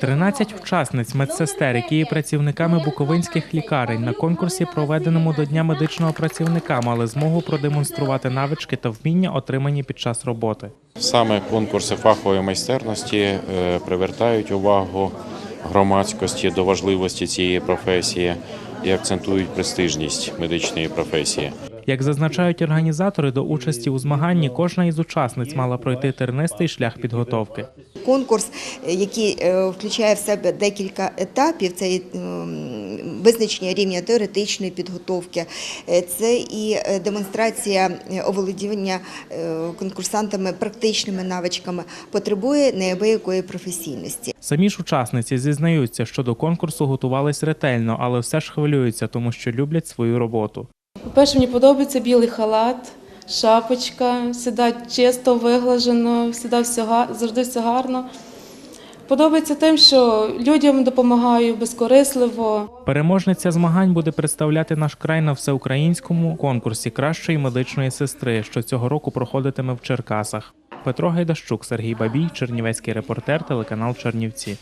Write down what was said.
13 учасниць медсестер, які є працівниками буковинських лікарень на конкурсі, проведеному до Дня медичного працівника, мали змогу продемонструвати навички та вміння, отримані під час роботи. Саме конкурси фахової майстерності е, привертають увагу громадськості до важливості цієї професії і акцентують престижність медичної професії. Як зазначають організатори, до участі у змаганні кожна із учасниць мала пройти тернистий шлях підготовки. Конкурс, який е, включає в себе декілька етапів, це і, ем, визначення рівня теоретичної підготовки, е, це і е, демонстрація оволодіння конкурсантами практичними навичками, потребує неабиякої професійності. Самі ж учасниці зізнаються, що до конкурсу готувались ретельно, але все ж хвилюються, тому що люблять свою роботу. По-перше, мені подобається білий халат, шапочка, завжди чисто, виглажено, завжди все, завжди все гарно. Подобається тим, що людям допомагаю безкорисливо. Переможниця змагань буде представляти наш край на всеукраїнському конкурсі кращої медичної сестри, що цього року проходитиме в Черкасах. Петро Гайдащук, Сергій Бабій, Чернівецький репортер, телеканал Чернівці.